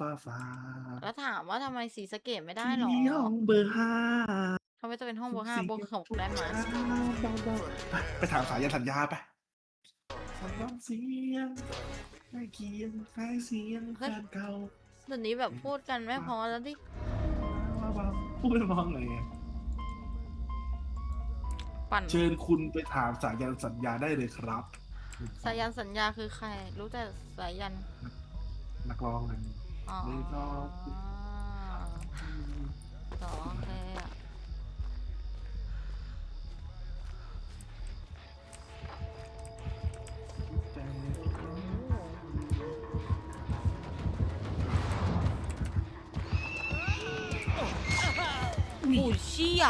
ฟ้าฟ้าแล้วถามว่าทำไมสีสะเกตไม่ได้หรอที่ห้องเบอร์ห้าทำไมจะเป็นห้องเบอร์ห้าสิ่งเบอร์หกได้ไหมไปไปถามสายยันสัญญาไปสัญญาเสียงไม่เคียงใครเสียงแฟนเก่าเดี๋ยวนี้แบบพูดกันไม่พอแล้วดิว่าว่าพูดไม่ฟังเลยปั่นเชิญคุณไปถามสายยันสัญญาได้เลยครับ สายันสัญญาคือใคร รู้แต่สายันนักร้องเลย อ๋อไม่ชอบต่อโอเคอะโอ้ยเชี่ย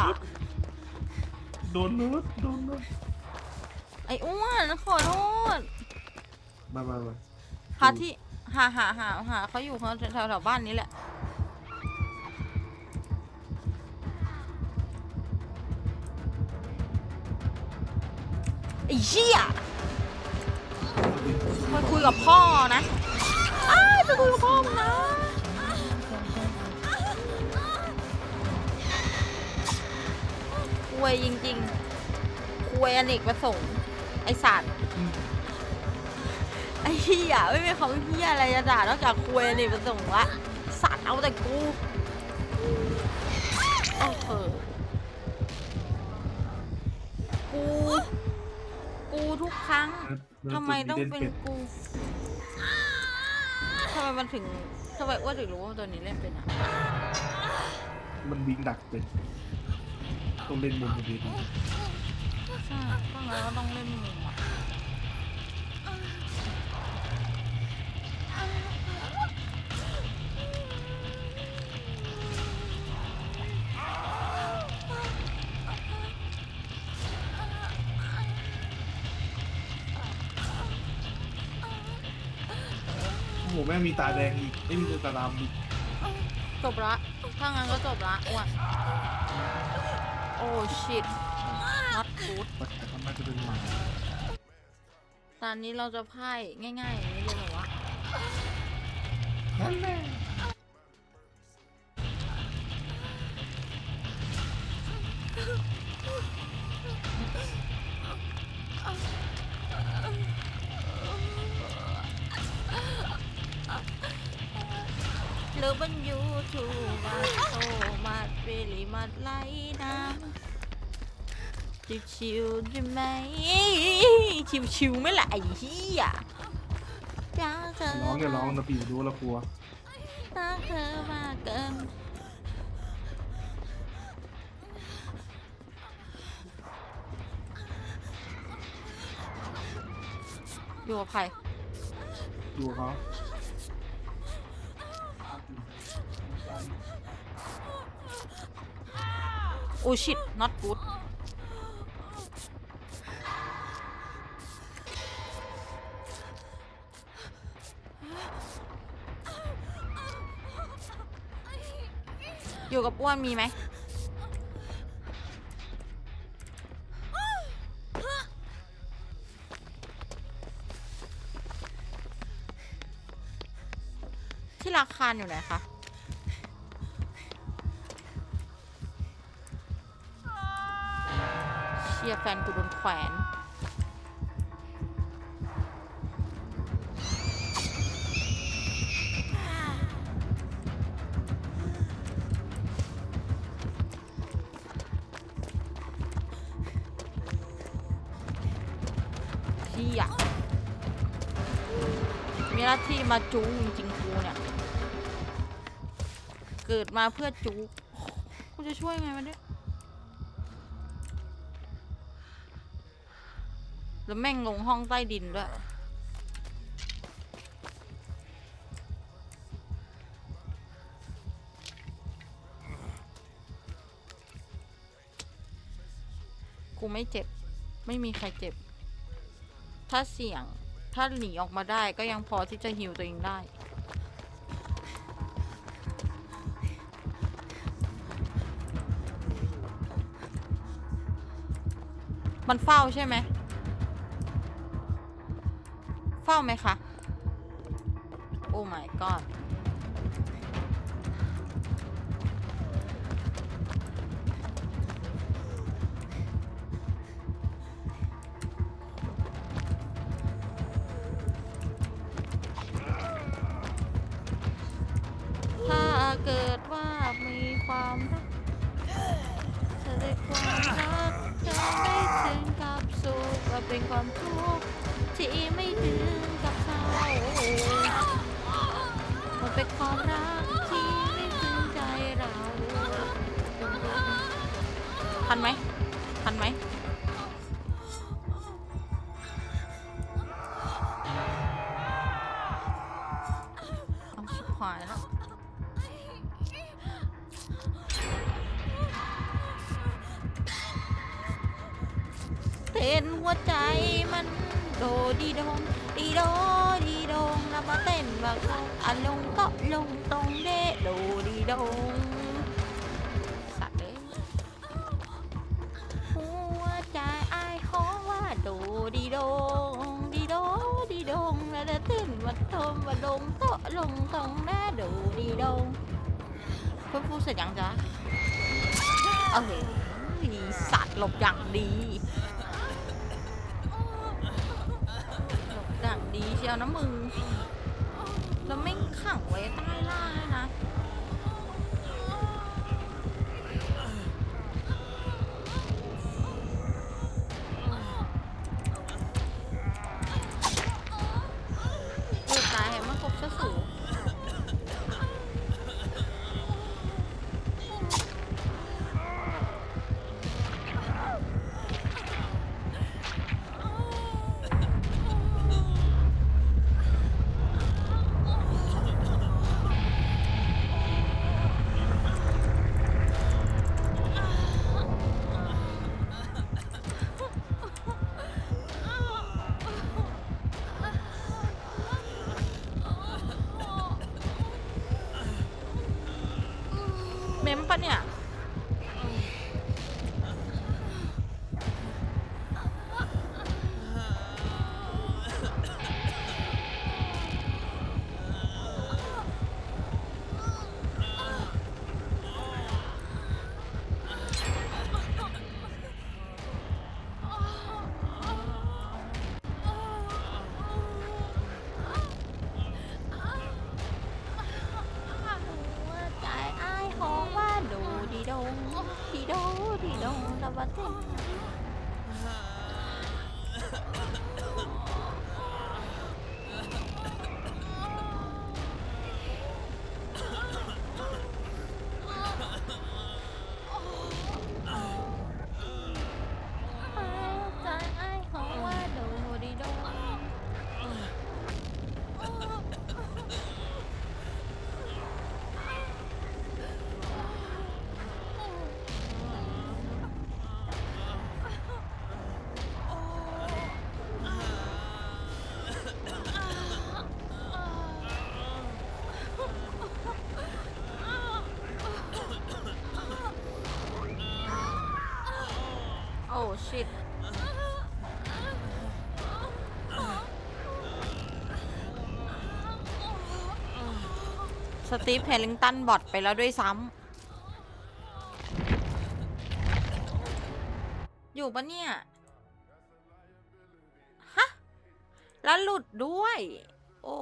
โดนนุดโดนนุดไอ้อ้วนขอโทษมามามาหาที่ หาหาหาหาเขาอยู่เขาแถวแถวบ้านนี้แหละ ไอ้เชี่ยไปคุยกับพ่อนะอ้ายไปคุยกับพ่อมึงนะคุยจริงๆคุยอเนกประสงค์ ไอสัตว์ เหี้ยไม่มีคำเหี้ยอะไรจะด่านอกจากคุยอเนกประสงค์ละสัตว์เอาแต่กูโอ้โหกู กูทุกครั้งทำไมต้องเป็นกูทำไมมันถึงทำไมอ้วนถึงรู้ว่าตัวนี้เล่นเป็นอะมันบิงดักเป็นต้องเล่นมุมดีใช่ต้องแล้วก็ต้องเล่นมุมอะ แม่งมีตาแดงอีกไม่มีตาดำอีกจบละ ถ้างั้นก็จบละอ้วนโอ้ชิต not good แต่ก็น่าจะเป็นหมาตอนนี้เราจะไพ่ง่ายๆอย่างนี้เลยเหรอวะ นั่นแหละ ทูมาโซมาเรลีมาไล่น้ำชิวๆใช่ไหมชิวๆไม่ละไอ้เหี้ยอยากเธอร้องอย่าร้องนะปีรู้แล้วกลัวรักเธอมากเกินอยู่กับใคร ดูเขา โอ้ชิต not good อยู่กับอ้วนมีไหมที่ราคานอยู่ไหนคะ ยแฟนกูโดนแขวนพี่อะมีหน้าที่มาจูจริงๆกูเนี่ย เกิดมาเพื่อจูกูจะช่วยไงมันเนี่ย แล้วแม่งลงห้องใต้ดินด้วย กูไม่เจ็บ ไม่มีใครเจ็บ ถ้าเสี่ยง ถ้าหนีออกมาได้ก็ยังพอที่จะฮิวตัวเองได้มันเฝ้าใช่ไหม ล้องไหมคะ โอ้ my god เกิดว่ามีความรักได้ความรักจะไม่ถึงกับสุขแลเป็นความทุกข์ที่ไม่ถึง เป็นความรักที่ไม่ถึงใจเราทันไหมทันไหมเอาชิบหายแล้วเต้นหัวใจมัน โดดีดงดีโดดีดงแล้วมาเต้นแบบอะลงก็ลงตรงเดโดดีดงสัตว์เลยหัวใจไอ้ายขอว่าโดีเชียวนะมึง แล้วไม่ขัง ดีด สตีฟเฮลิงตันบอดไปแล้วด้วยซ้ำ อยู่ปะเนี่ย ฮะ แล้วหลุดด้วย โอ้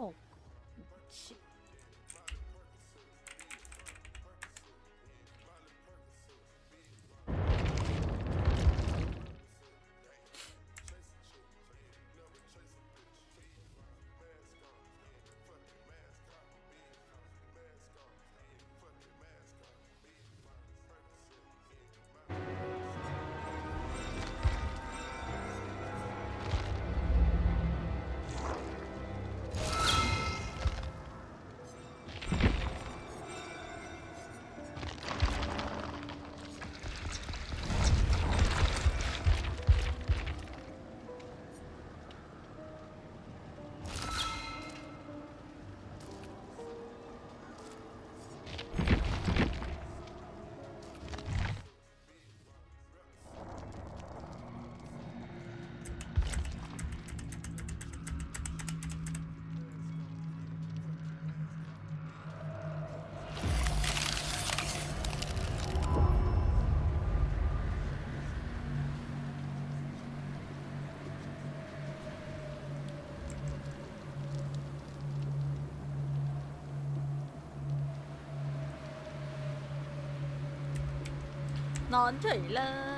นอนเฉยเลย